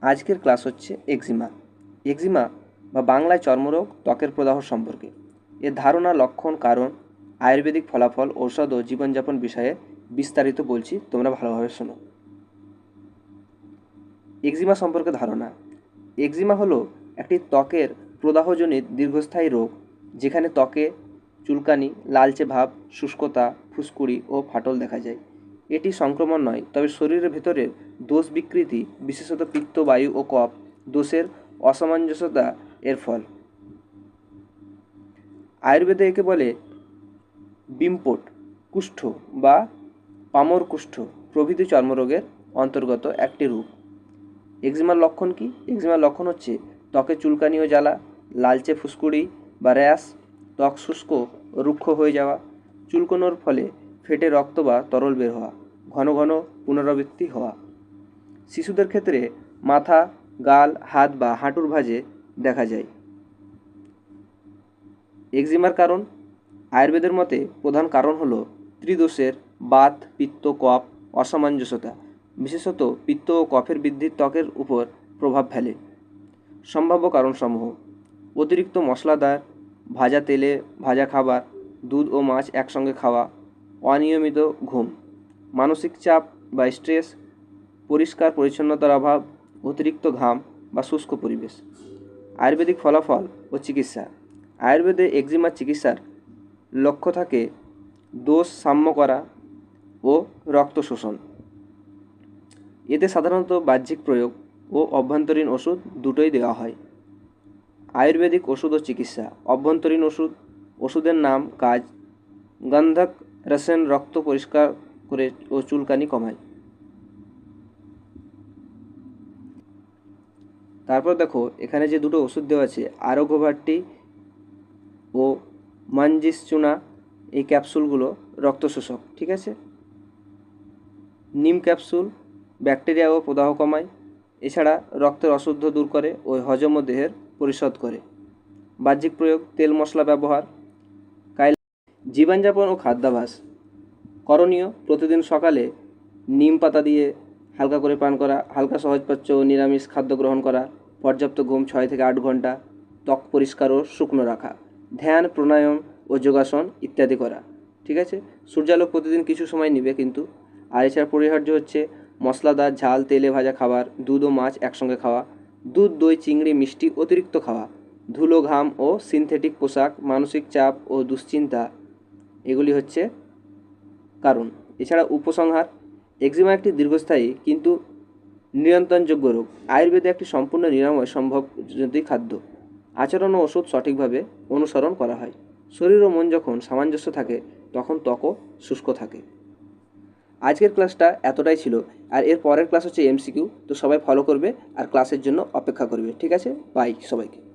আজকের ক্লাস হচ্ছে এক্সিমা। এক্সিমা বা বাংলায় চর্মরোগ, ত্বকের প্রদাহ সম্পর্কে। এর ধারণা, লক্ষণ, কারণ, আয়ুর্বেদিক ফলাফল, ঔষধ ও জীবনযাপন বিষয়ে বিস্তারিত বলছি, তোমরা ভালোভাবে শোনো। এক্সিমা সম্পর্কে ধারণা। এক্সিমা হলো একটি ত্বকের প্রদাহজনিত দীর্ঘস্থায়ী রোগ, যেখানে ত্বকে চুলকানি, লালচে ভাব, শুষ্কতা, ফুসকুড়ি ও ফাটল দেখা যায়। এটি সংক্রমণ নয়, তবে শরীরের ভেতরের দোষ বিকৃতি, বিশেষত পিত্ত, বায়ু ও কফ, দোষের অসামঞ্জস্যতা এর ফল। আয়ুর্বেদে একে বলে বিম্পট, কুষ্ঠ বা পামর কুষ্ঠ, প্রভৃতি চর্মরোগের অন্তর্গত একটি রূপ। এক্সিমার লক্ষণ কি? এক্সিমার লক্ষণ হচ্ছে ত্বকে চুলকানি ও জ্বালা, লালচে ফুসকুড়ি বা র্যাশ, ত্বক শুষ্ক রুক্ষ হয়ে যাওয়া, চুলকোনোর ফলে ফেটে রক্ত বা তরল বের হওয়া, ঘন ঘন পুনরাবৃত্তি হওয়া। শিশুদের ক্ষেত্রে মাথা, গাল, হাত বা হাঁটুর ভাঁজে দেখা যায়। এক্সিমার কারণ? আয়ুর্বেদের মতে প্রধান কারণ হলো ত্রিদোষের বাত, পিত্ত, কফ, অসামঞ্জস্যতা। বিশেষত পিত্ত ও কফের বৃদ্ধির ত্বকের উপর প্রভাব ফেলে। সম্ভাব্য কারণসমূহ। অতিরিক্ত মশলাদার, ভাজা তেলে ভাজা খাবার, দুধ ও মাছ একসঙ্গে খাওয়া অনিয়মিত ঘুম, মানসিক চাপ বা স্ট্রেস, পরিষ্কার পরিচ্ছন্নতার অভাব, অতিরিক্ত ঘাম বা শুষ্ক পরিবেশ, আয়ুর্বেদিক ফলাফল ও চিকিৎসা। আয়ুর্বেদে এক্সিমার চিকিৎসার লক্ষ্য থাকে দোষ সাম্য করা ও রক্ত শোষণ। এতে সাধারণত বাহ্যিক প্রয়োগ ও অভ্যন্তরীণ ওষুধ দুটোই দেওয়া হয়। আয়ুর্বেদিক ওষুধ ও চিকিৎসা, অভ্যন্তরীণ ওষুধ, ওষুধের নাম কাজ, গন্ধক রসেন রক্ত পরিষ্কার করে ও চুলকানি কমায়। তারপর দেখো, এখানে যে দুটো ওষুধ দেওয়া আছে, আরোগ্যভাট্টি ও মানজিস চুনা এই ক্যাপসুলগুলো রক্ত শোষক ঠিক আছে? নিম ক্যাপসুল ব্যাকটেরিয়া ও প্রদাহ কমায়, এছাড়া রক্তের অশুদ্ধ দূর করে ও হজম ও দেহের পরিশোধ করে। বাহ্যিক প্রয়োগ, তেল মশলা ব্যবহার জীবনযাপন ও খাদ্যাভ্যাস করণীয়, প্রতিদিন সকালে নিম পাতা দিয়ে হালকা করে পান করা, হালকা সহজপাচ্য ও নিরামিষ খাদ্য গ্রহণ করা, পর্যাপ্ত ঘুম ছয় থেকে আট ঘণ্টা, ত্বক পরিষ্কার ও শুকনো রাখা, ধ্যান, প্রাণায়াম ও যোগাসন ইত্যাদি করা, ঠিক আছে? সূর্যালোক প্রতিদিন কিছু সময় নেবে কিন্তু, আর এছাড়া পরিহার্য হচ্ছে মশলাদার, ঝাল, তেলে ভাজা খাবার, দুধ ও মাছ একসঙ্গে খাওয়া, দুধ, দই, চিংড়ি, মিষ্টি অতিরিক্ত খাওয়া, ধুলো, ঘাম ও সিনথেটিক পোশাক, মানসিক চাপ ও দুশ্চিন্তা এগুলি হচ্ছে কারণ। এছাড়া উপসংহার, এক্সিমা একটি দীর্ঘস্থায়ী কিন্তু নিয়ন্ত্রণযোগ্য রোগ। আয়ুর্বেদে একটি সম্পূর্ণ নিরাময় সম্ভব যদি খাদ্য। আচরণ ও ওষুধ সঠিকভাবে অনুসরণ করা হয়। শরীর ও মন যখন সামঞ্জস্য থাকে, তখন ত্বকও শুষ্ক থাকে। আজকের ক্লাসটা এতটাই ছিল। আর এর পরের ক্লাস হচ্ছে এমসিকিউ তো সবাই ফলো করবে আর ক্লাসের জন্য অপেক্ষা করবে। ঠিক আছে? বাই সবাইকে।